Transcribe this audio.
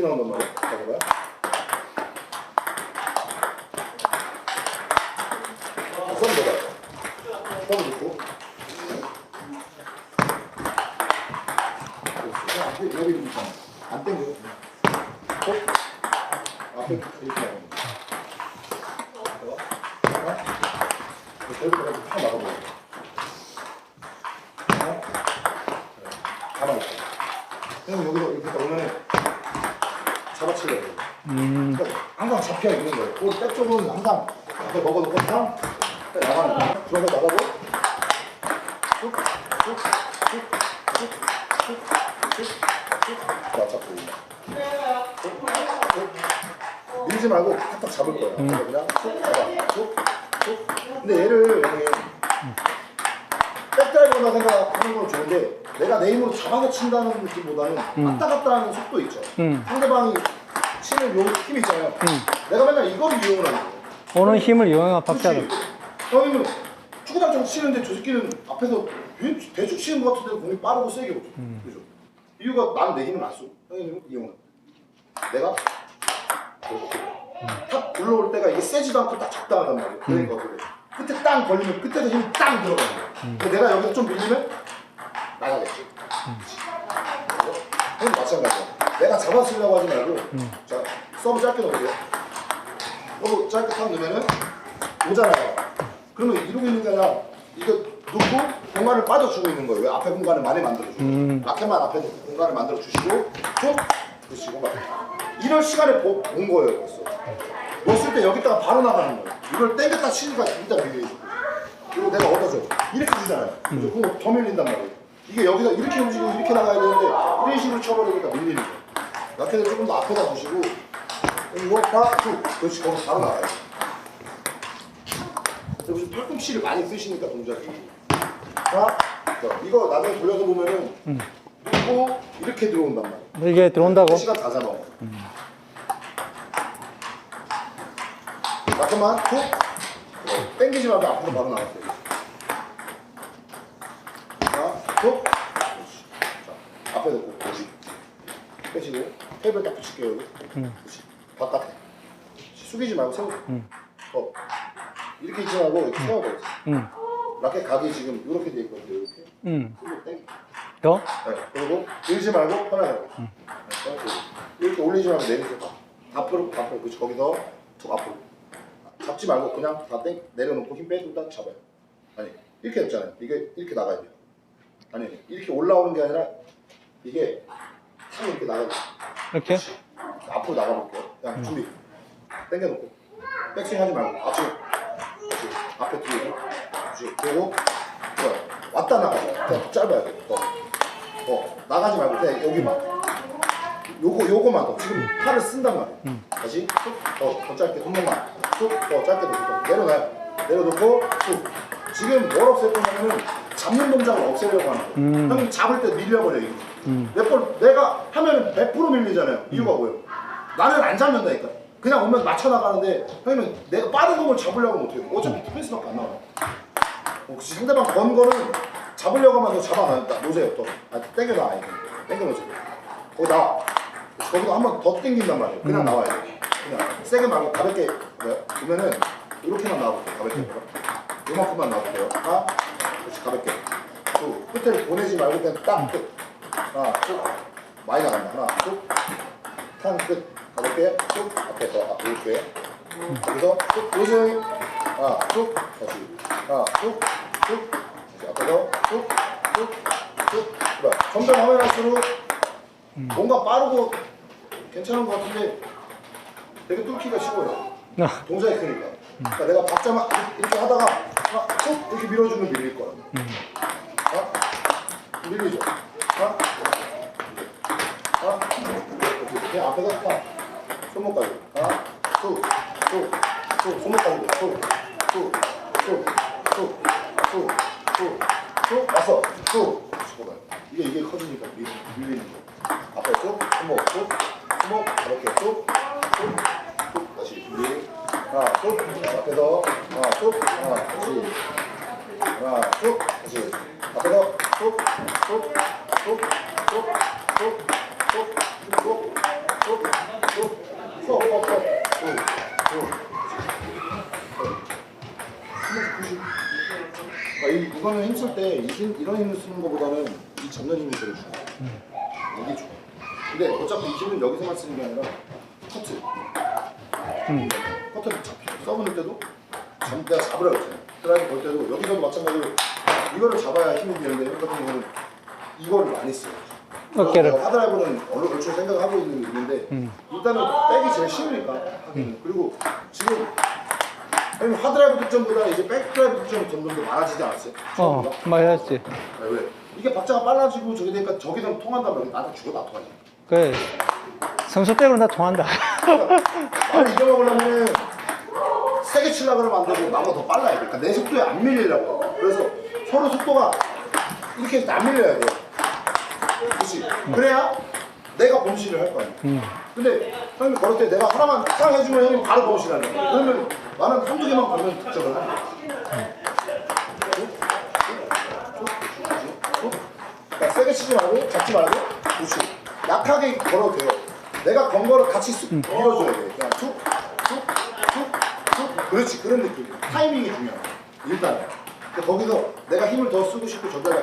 이렇게 나온단 말이야. 봐봐요. 썸 넣어봐요. 썸 넣고. 여기 좀 있잖아. 안 땡겨. 꼭 앞에 이렇게 나오는 거. 나가버려. 그럼 여기서 이렇게 잡 아치려고. 음, 그러니까 항상 잡혀 있는 거예요. 그 백 쪽은 항상 앞에 먹어놓고 탕 나가는 거예요. 들어서 나가고 쭉, 쭉, 쭉, 쭉, 쭉, 쭉, 쭉. 맞잡고. 쭉, 쭉. 밀지 말고 탁탁 잡을 거예요. 그래서 그냥 쭉 잡아. 쭉, 쭉. 근데 얘를 형님 백드라이브나 생각하는 건 좋은데 내가 내 힘으로 잡아서 친다는 느낌보다는 왔다 갔다 하는 속도 있죠. 음. 상대방이 치는 요 힘 있잖아요. 음. 내가 맨날 이걸 이용을 하는 거예요. 오는 힘을 이용한 박자로. 형님은 축구단처럼 치는데 저 새끼는 앞에서 왜 대충 치는 것 같은데 공이 빠르고 세게 오죠. 음. 그죠? 이유가 난 내 힘을 안 써. 형님은 이용을. 내가 탁 불러올 때가 이게 세지도 않고 딱 적당하단 말이에요. 그러니까 그래. 끝에 땅 걸리면 끝에서 힘이 땅 들어가는 거야. 근데 내가 여기서 좀 밀리면 나가겠지. 형님 마찬가지야. 내가 잡아쓰려고 하지 말고 자 서브 짧게 넣으세요. 서브 짧게 탁 넣으면은 오잖아요. 그러면 이러고 있는 게 아니라 이거 놓고 공간을 빠져주고 있는 거예요. 왜 앞에 공간을 많이 만들어주고 음. 라켓만 앞에 공간을 만들어주시고 쭉 그러시고 막 이럴 시간에 보, 본 거예요 벌써. 넣었을 때 여기다가 바로 나가는 거예요. 이걸 땡겼다 치니까 여기다 밀리죠. 그리고 내가 얻어줘. 이렇게 주잖아요. 그래서 그럼 더 밀린단 말이에요. 이게 여기서 이렇게 움직이고 이렇게 나가야 되는데 이런 식으로 쳐버리니까 밀리는 거예요. 라켓을 조금 더 앞에다 두시고 이거 다 쭉. 그렇지 거기 바로 나가요. 여기서 팔꿈치를 많이 쓰시니까 동작이. 자, 자, 이거 나중에 돌려서 보면은 놓고 이렇게 들어온단 말이에요. 이게 들어온다고? 시간 다 잡아. 잠깐만 툭. 어, 땡기지 말고 앞으로 바로 나가세요. 자, 툭. 그렇지. 자, 앞에 놓고 그렇지. 빼시고 테이블 딱 붙일게요 여기. 그렇지. 바깥에. 숙이지 말고. 음. 어. 이렇게 있지 말고 이렇게 세워버리세요. 음, 라켓 각이 지금 이렇게 돼 있거든요. 이렇게. 땡기. 더? 네, 그리고 밀지 말고 편하게 하고 네, 이렇게 올리지 말고 내리세요 앞으로 앞으로 그렇지 거기서 툭 앞으로 잡지 말고 그냥 다 땡, 내려놓고 힘 빼고 딱 잡아요 아니 이렇게 했잖아요 이게 이렇게 나가야 돼요 아니 이렇게 올라오는 게 아니라 이게 탁 이렇게 돼요 이렇게? 앞으로 나가볼게요. 그냥 준비. 당겨놓고. 백스윙 하지 말고 앞으로. 그렇지. 앞에 뒤로 그렇지. 그리고 좋아요. 왔다 나가죠 그냥 짧아야 돼. 더. 더. 나가지 말고 그냥 여기만. 요거 요거만 더. 지금 팔을 쓴단 말이에요 다시. 툭더. 더 짧게. 손목만. 툭더 짧게 더 내려놔요. 내려놓고. 툭 지금 뭘 없앨 거냐면은 잡는 동작을 없애려고 하는 거예요 음. 형님 잡을 때 밀려버려요 음. 몇번 내가 하면은 100% 밀리잖아요. 이유가 뭐예요? 나는 안 잡는다니까. 그냥 오면 맞춰 나가는데 형님은 내가 빠른 공을 잡으려고 못해요. 어차피 디펜스밖에 안 나와요. 혹시 상대방 건 거는 잡으려고 하면 더 잡아 놓으세요. 또 아, 땡겨놔 아니 땡겨 놓으세요. 거기 나와. 거기도 한 번 더 땡긴단 말이에요. 그냥 나와야 돼. 그냥 세게 말고 가볍게 네, 보면은 이렇게만 나와볼게요. 가볍게 요만큼만 나와볼게요. 하나, 그렇지 가볍게. 또 끝을 보내지 말고 그냥 딱 끝. 하나, 쭉. 많이 나간다. 하나, 쭉. 탕 끝. 가볍게 쭉. 앞에 더 앞에 이렇게. 여기서 쭉. 요즘 하나, 쭉. 다시. 하나, 쭉. 쭉. 다시 앞에서 쭉. 쭉. 쭉. 그래. 점점 하면 할수록 뭔가 빠르고 괜찮은 것 같은데 되게 뚫기가 쉬워요. 아, 동작이 크니까. 그러니까 내가 박자만 이렇게 하다가 하나, 툭 이렇게 밀어주면 밀릴 거야. 아, 밀리죠. 아, 아, 이렇게 앞에서 딱 손목까지. 하나, 툭, 툭, 툭, 손목까지. 툭, 툭, 툭, 툭, 툭, 툭, 툭, 왔어. 툭. 봐봐요. 이게 이게 커지니까 밀, 밀리는 거. 앞에 툭, 손목, 툭, 손목, 가볍게 툭, 툭, 툭, 다시 준비. 하나, 툭, 앞에서 하나, 툭, 하나, 다시. 하나, 툭, 다시. 앞에서 툭, 툭, 툭, 툭, 툭, 툭, 툭, 툭, 어, 어, 어. 어, 어. 아, 이 무거운 힘쓸 때 이런 힘을 쓰는 것보다는 이 잡는 힘이 제일 좋아. 이게 좋아. 근데 어차피 이 힘은 여기서만 쓰는 게 아니라 커트. 음. 잡히 써보는 때도 잡, 내가 잡으라고 했잖아. 드라이브 볼 때도 여기서도 마찬가지로 이거를 잡아야 힘이 되는데 형 같은 경우는 이거를 많이 써요. 어깨를. 하드라이브는 어느 얼추 생각하고 있는 있는데 음. 일단은 백이 제일 쉬우니까 하기는. 그리고 지금 형님 하드라이브 득점보다 이제 백드라이브 득점이 점점 더 많아지지 않았어요? 어? 맞았지. 네, 왜? 이게 박자가 빨라지고 저기 되니까 저기서 통한다면 나한테 죽어 나 통하지. 그래. 선수 빼고 나 통한다. 나를 이겨먹으려면 세게 치려고 그러면 안 되고 나보다 더 빨라야 돼. 그러니까 내 속도에 안 밀리려고. 그래서 서로 속도가 이렇게 해서 안 밀려야 돼. 그렇지. 그래야 내가 범실을 할거 아니야. 음. 근데 형님 걸을 때 내가 하나만 딱 해주면 형님 바로 범실하는 거야. 그러면 나는 한두 개만 걸면 득점을 하는 거야. 그러니까 세게 치지 말고 잡지 말고 그렇지. 약하게 걸어도 돼요. 내가 건 거를 같이 쑥 밀어줘야 돼. 그냥 툭, 툭, 툭, 툭. 그렇지. 그런 느낌. 타이밍이 중요해. 일단. 근데 거기서 내가 힘을 더 쓰고 싶고 전달가